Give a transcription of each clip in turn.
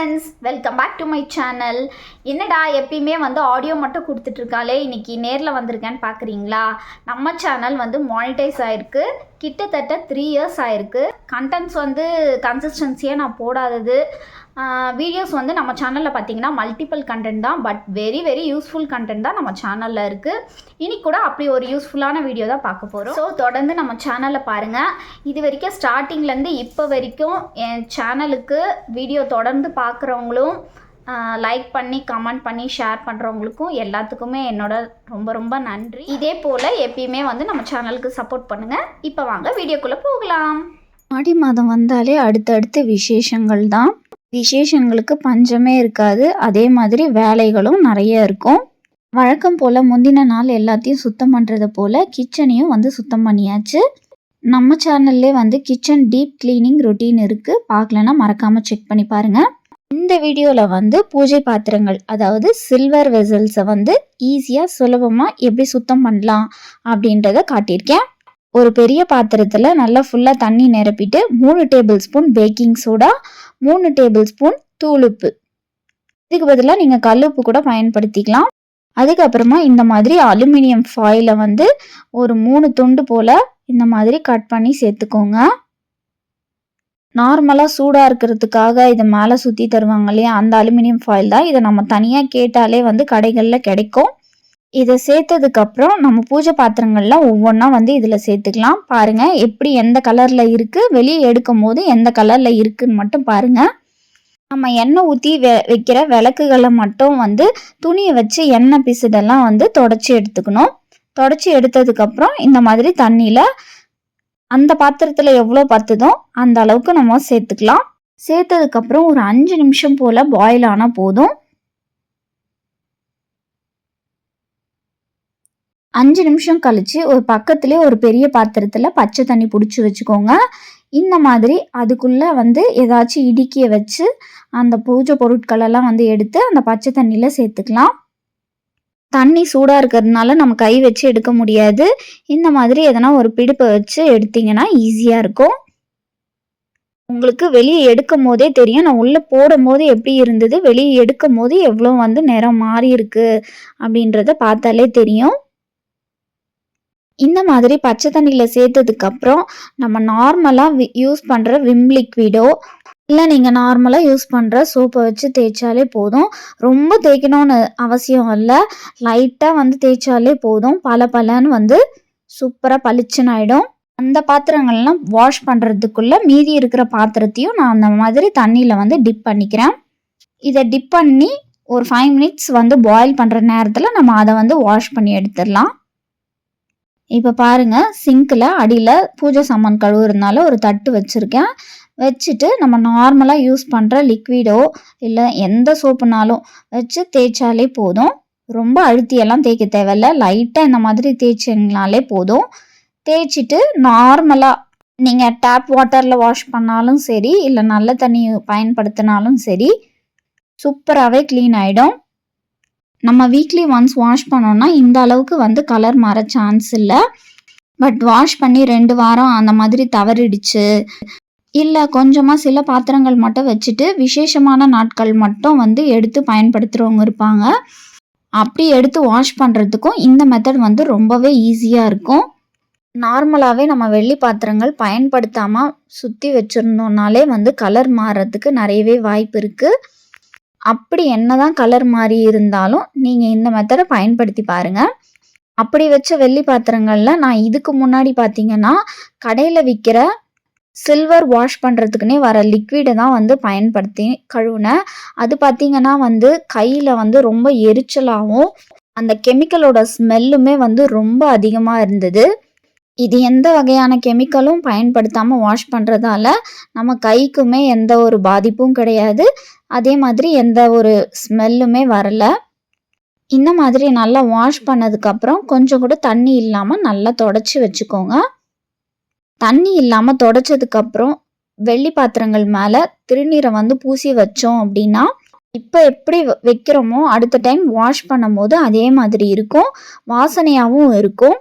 Friends welcome back to my channel என்னடா எப்பயுமே வந்து ஆடியோ மட்டும் கொடுத்துட்ருக்காளே? இன்னைக்கு நேரில் வந்திருக்கேன்னு பார்க்குறீங்களா நம்ம சேனல் வந்து மானிட்டைஸ் ஆகிருக்கு கிட்டத்தட்ட த்ரீ இயர்ஸ் ஆயிருக்கு. கண்டென்ட்ஸ் வந்து கன்சிஸ்டன்சியாக நான் போடாதது. வீடியோஸ் வந்து நம்ம சேனலில் பார்த்தீங்கன்னா மல்டிபிள் கண்டென்ட் தான் but very very useful content தான் நம்ம சேனலில் இருக்குது இனி கூட அப்படி ஒரு யூஸ்ஃபுல்லான வீடியோ தான் பார்க்க போகிறோம் ஸோ தொடர்ந்து நம்ம சேனலில் பாருங்கள் இது வரைக்கும் ஸ்டார்டிங்லேருந்து இப்போ வரைக்கும் என் சேனலுக்கு வீடியோ தொடர்ந்து பார்க்குறவங்களும் லைக் பண்ணி கமெண்ட் பண்ணி ஷேர் பண்ணுறவங்களுக்கும் எல்லாத்துக்குமே என்னோட ரொம்ப ரொம்ப நன்றி. இதே போல் எப்பயுமே வந்து நம்ம சேனலுக்கு சப்போர்ட் பண்ணுங்கள் இப்போ வாங்க வீடியோக்குள்ளே போகலாம். ஆடி மாதம் வந்தாலே அடுத்தடுத்து விசேஷங்கள் தான். விசேஷங்களுக்கு பஞ்சமே இருக்காது. அதே மாதிரி வேலைகளும் நிறைய இருக்கும். வழக்கம் போல் முந்தின நாள் எல்லாத்தையும் சுத்தம் பண்ணுறது போல் கிச்சனையும் வந்து சுத்தம் பண்ணியாச்சு. நம்ம சேனல்லே வந்து கிச்சன் டீப் கிளீனிங் ரொட்டீன் இருக்குது பார்க்கலன்னா மறக்காமல் செக் பண்ணி பாருங்கள் இந்த வீடியோவில் வந்து பூஜை பாத்திரங்கள் அதாவது சில்வர் வெசல்ஸை வந்து ஈஸியாக சுலபமாக எப்படி சுத்தம் பண்ணலாம் அப்படின்றத காட்டியிருக்கேன். ஒரு பெரிய பாத்திரத்தில் நல்லா ஃபுல்லாக தண்ணி நிரப்பிட்டு மூணு டேபிள் ஸ்பூன் பேக்கிங் சோடா மூணு டேபிள் ஸ்பூன் தூளுப்பு. இதுக்கு பதிலாக நீங்கள் கல்லுப்பு கூட பயன்படுத்திக்கலாம். அதுக்கப்புறமா இந்த மாதிரி அலுமினியம் ஃபாயிலை வந்து ஒரு மூணு துண்டு போல் இந்த மாதிரி கட் பண்ணி சேர்த்துக்கோங்க. நார்மலாக சூடாக இருக்கிறதுக்காக இதை மேலே சுற்றி தருவாங்க இல்லையா? அந்த அலுமினியம் ஃபாயில் தான். இதை நம்ம தனியாக கேட்டாலே வந்து கடைகளில் கிடைக்கும். இதை சேர்த்ததுக்கப்புறம் நம்ம பூஜை பாத்திரங்கள்லாம் ஒவ்வொன்றா வந்து இதில் சேர்த்துக்கலாம். பாருங்கள் எப்படி எந்த கலரில் இருக்குது வெளியே எடுக்கும் போது எந்த கலரில் இருக்குதுன்னு மட்டும் பாருங்கள் நம்ம எண்ணெய் ஊற்றி வெ வைக்கிற விளக்குகளை மட்டும் வந்து துணியை வச்சு எண்ணெய் பிசுடெல்லாம் வந்து தொடச்சி எடுத்துக்கணும். தொடச்சி எடுத்ததுக்கப்புறம் இந்த மாதிரி தண்ணியில் அந்த பாத்திரத்தில் எவ்வளோ பத்துதோ அந்த அளவுக்கு நம்ம சேர்த்துக்கலாம். சேர்த்ததுக்கப்புறம் ஒரு அஞ்சு நிமிஷம் போல் பாயில் ஆனால் போதும். அஞ்சு நிமிஷம் கழிச்சு ஒரு பக்கத்துலேயே ஒரு பெரிய பாத்திரத்தில் பச்சை தண்ணி பிடிச்சி வச்சுக்கோங்க. இந்த மாதிரி அதுக்குள்ளே வந்து ஏதாச்சும் இடுக்கிய வச்சு அந்த பூஜை பொருட்களெல்லாம் வந்து எடுத்து அந்த பச்சை தண்ணியில் சேர்த்துக்கலாம். தண்ணி சூடாக இருக்கிறதுனால நம்ம கை வச்சு எடுக்க முடியாது. இந்த மாதிரி எதனா ஒரு பிடிப்பை வச்சு எடுத்தீங்கன்னா ஈஸியாக இருக்கும். உங்களுக்கு வெளியே எடுக்கும் போதே தெரியும். நான் உள்ளே போடும் போது எப்படி இருந்தது? வெளியே எடுக்கும் போது எவ்வளோ வந்து நிறம் மாறி இருக்கு அப்படின்றத பார்த்தாலே தெரியும். இந்த மாதிரி பச்சை தண்ணியில் சேர்த்ததுக்கப்புறம் நம்ம நார்மலாக யூஸ் பண்ணுற விம் லிக்விடோ இல்லை நீங்கள் நார்மலாக யூஸ் பண்ணுற சோப்பை வச்சு தேய்ச்சாலே போதும். ரொம்ப தேய்க்கணும்னு அவசியம் இல்லை. லைட்டாக வந்து தேய்ச்சாலே போதும். பல பலன்னு வந்து சூப்பராக பளிச்சுன்னு ஆகிடும் அந்த பாத்திரங்கள்லாம் வாஷ் பண்ணுறதுக்குள்ளே மீதி இருக்கிற பாத்திரத்தையும் நான் அந்த மாதிரி தண்ணியில் வந்து டிப் பண்ணிக்கிறேன். இதை டிப் பண்ணி ஒரு ஃபைவ் மினிட்ஸ் வந்து பாயில் பண்ணுற நேரத்தில் நம்ம அதை வந்து வாஷ் பண்ணி எடுத்துடலாம். இப்போ பாருங்கள் சிங்க்கில் அடியில் பூஜை சாமான் கழுவுறதுனால ஒரு தட்டு வச்சுருக்கேன். வச்சுட்டு நம்ம நார்மலாக யூஸ் பண்ணுற லிக்விடோ இல்லை எந்த சோப்புனாலும் வச்சு தேய்ச்சாலே போதும். ரொம்ப அழுத்தியெல்லாம் தேய்க்க தேவையில்ல. லைட்டாக இந்த மாதிரி தேய்ச்சிங்கனாலே போதும். தேய்ச்சிட்டு நார்மலாக நீங்கள் டேப் வாட்டரில் வாஷ் பண்ணாலும் சரி இல்லை நல்ல தண்ணி பயன்படுத்தினாலும் சரி சூப்பராகவே க்ளீன் ஆகிடும் நம்ம வீக்லி ஒன்ஸ் வாஷ் பண்ணோம்னா இந்த அளவுக்கு வந்து கலர் மாற சான்ஸ் இல்லை. பட் வாஷ் பண்ணி ரெண்டு வாரம் அந்த மாதிரி தவறிடுச்சு. இல்லை கொஞ்சமாக சில பாத்திரங்கள் மட்டும் வச்சுட்டு விசேஷமான நாட்கள் மட்டும் வந்து எடுத்து பயன்படுத்துகிறவங்க இருப்பாங்க. அப்படி எடுத்து வாஷ் பண்ணுறதுக்கும் இந்த மெத்தட் வந்து ரொம்பவே ஈஸியாக இருக்கும். நார்மலாகவே நம்ம வெள்ளி பாத்திரங்கள் பயன்படுத்தாமல் சுற்றி வச்சுருந்தோம்னாலே வந்து கலர் மாறுறதுக்கு நிறையவே வாய்ப்பு இருக்குது அப்படி என்னதான் கலர் மாறி இருந்தாலும் நீங்கள் இந்த மெத்தடை பயன்படுத்தி பாருங்கள் அப்படி வச்ச வெள்ளி பாத்திரங்களில் நான் இதுக்கு முன்னாடி பார்த்தீங்கன்னா கடையில் விற்கிற சில்வர் வாஷ் பண்ணுறதுக்குனே வர லிக்விடை தான் வந்து பயன்படுத்தி கழுவுனேன். அது பார்த்திங்கன்னா வந்து கையில் வந்து ரொம்ப எரிச்சலாகவும் அந்த கெமிக்கலோட ஸ்மெல்லுமே வந்து ரொம்ப அதிகமாக இருந்தது. இது எந்த வகையான கெமிக்கலும் பயன்படுத்தாமல் வாஷ் பண்ணுறதால நம்ம கைக்குமே எந்த ஒரு பாதிப்பும் கிடையாது. அதே மாதிரி எந்த ஒரு ஸ்மெல்லுமே வரல. இந்த மாதிரி நல்லா வாஷ் பண்ணதுக்கப்புறம் கொஞ்சம் கூட தண்ணி இல்லாமல் நல்லா தொடச்சி வச்சுக்கோங்க. தண்ணி இல்லாமல் தொடச்சதுக்கப்புறம் வெள்ளி பாத்திரங்கள் மேலே திருநீரை வந்து பூசி வச்சோம் அப்படின்னா இப்போ எப்படி வைக்கிறோமோ அடுத்த டைம் வாஷ் பண்ணும்போது அதே மாதிரி இருக்கும். வாசனையாகவும் இருக்கும்.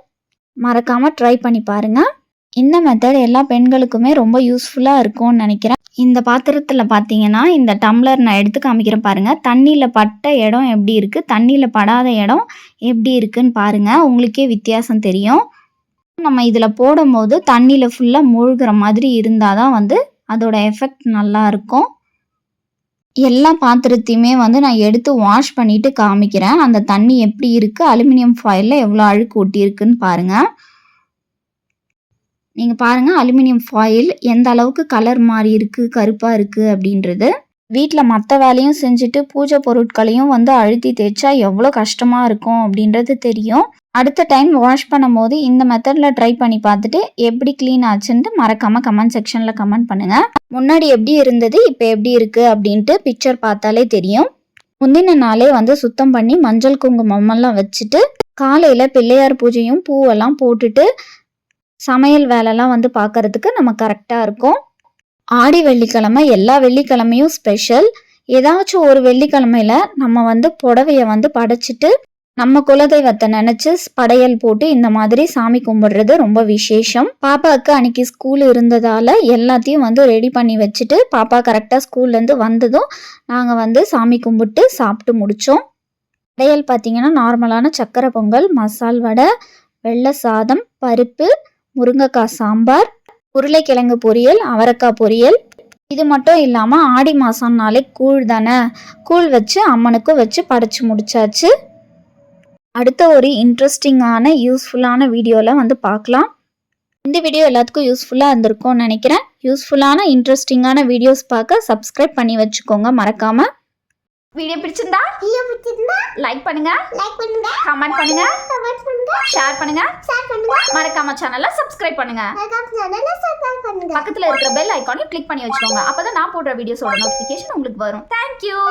மறக்காமல் ட்ரை பண்ணி பாருங்கள் இந்த மெத்தட் எல்லா பெண்களுக்குமே ரொம்ப யூஸ்ஃபுல்லாக இருக்கும்னு நினைக்கிறேன். இந்த பாத்திரத்தில் பார்த்தீங்கன்னா இந்த டம்ளர் நான் எடுத்து காமிக்கிறேன் பாருங்கள் தண்ணியில் பட்ட இடம் எப்படி இருக்குது தண்ணியில் படாத இடம் எப்படி இருக்குன்னு பாருங்கள் உங்களுக்கே வித்தியாசம் தெரியும். நம்ம இதில் போடும்போது தண்ணியில் ஃபுல்லாக மூழ்கிற மாதிரி இருந்தால் தான் வந்து அதோட எஃபெக்ட் நல்லா இருக்கும். எல்லா பாத்திரத்தையுமே வந்து நான் எடுத்து வாஷ் பண்ணிட்டு காமிக்கிறேன். அந்த தண்ணி எப்படி இருக்குது அலுமினியம் ஃபாயிலில் எவ்வளோ அழுக்கு ஒட்டியிருக்குன்னு பாருங்கள் நீங்கள் பாருங்கள் அலுமினியம் ஃபாயில் எந்த அளவுக்கு கலர் மாறி இருக்குது கருப்பாக இருக்குது அப்படின்றது. வீட்டில் மற்ற வேலையும் செஞ்சுட்டு பூஜை பொருட்களையும் வந்து அழுத்தி தேய்ச்சா எவ்வளோ கஷ்டமாக இருக்கும் அப்படின்றது தெரியும். அடுத்த டைம் வாஷ் பண்ணும்போது இந்த மெத்தடில் ட்ரை பண்ணி பார்த்துட்டு எப்படி க்ளீன் ஆச்சுன்ட்டு மறக்காமல் கமெண்ட் செக்ஷனில் கமெண்ட் பண்ணுங்கள் முன்னாடி எப்படி இருந்தது இப்போ எப்படி இருக்குது அப்படின்ட்டு பிக்சர் பார்த்தாலே தெரியும். முந்தின நாளே வந்து சுத்தம் பண்ணி மஞ்சள் குங்குமம்லாம் வச்சுட்டு காலையில் பிள்ளையார் பூஜையும் பூவெல்லாம் போட்டுட்டு சமையல் வேலைலாம் வந்து பார்க்கறதுக்கு நம்ம கரெக்டாக இருக்கும். ஆடி வெள்ளிக்கிழமை எல்லா வெள்ளிக்கிழமையும் ஸ்பெஷல் ஏதாச்சும் ஒரு வெள்ளிக்கிழமையில நம்ம வந்து புடவைய வந்து படைச்சிட்டு நம்ம குலதெய்வத்தை நினச்சி படையல் போட்டு இந்த மாதிரி சாமி கும்பிடுறது ரொம்ப விசேஷம். பாப்பாவுக்கு அன்னைக்கு ஸ்கூல் இருந்ததால எல்லாத்தையும் வந்து ரெடி பண்ணி வச்சுட்டு பாப்பா கரெக்டாக ஸ்கூல்லேருந்து வந்ததும் நாங்கள் வந்து சாமி கும்பிட்டு சாப்பிட்டு முடித்தோம் படையல் பார்த்தீங்கன்னா நார்மலான சக்கரை பொங்கல் மசால் வடை வெள்ளை சாதம் பருப்பு முருங்கைக்காய் சாம்பார் உருளைக்கிழங்கு பொரியல் அவரைக்காய் பொரியல். இது மட்டும் இல்லாமல் ஆடி மாதம்னாலே கூழ் தானே? கூழ் வச்சு அம்மனுக்கும் வச்சு படைச்சி முடிச்சாச்சு. அடுத்த ஒரு இன்ட்ரெஸ்டிங்கான யூஸ்ஃபுல்லான வீடியோவில் வந்து பார்க்கலாம். இந்த வீடியோ எல்லாத்துக்கும் யூஸ்ஃபுல்லாக இருந்திருக்கும்னு நினைக்கிறேன். யூஸ்ஃபுல்லான இன்ட்ரெஸ்டிங்கான வீடியோஸ் பார்க்க சப்ஸ்கிரைப் பண்ணி வச்சுக்கோங்க. மறக்காமல் வீடியோ பிடிச்சிருந்தா? வீடியோ பிடிச்சிருந்தா? லைக் பண்ணுங்க. லைக் பண்ணுங்க. கமெண்ட் பண்ணுங்க. கமெண்ட் பண்ணுங்க. ஷேர் பண்ணுங்க. ஷேர் பண்ணுங்க. மறக்காம சேனலை சப்ஸ்கிரைப் பண்ணுங்க. மறக்காம சேனலை சப்ஸ்கிரைப் பண்ணுங்க. பக்கத்துல இருக்கிற பெல் ஐக்கானையும் கிளிக் பண்ணி வச்சுக்கோங்க. அப்பதான் நான் போடுற வீடியோஸோட நோட்டிஃபிகேஷன் உங்களுக்கு வரும். Thank you.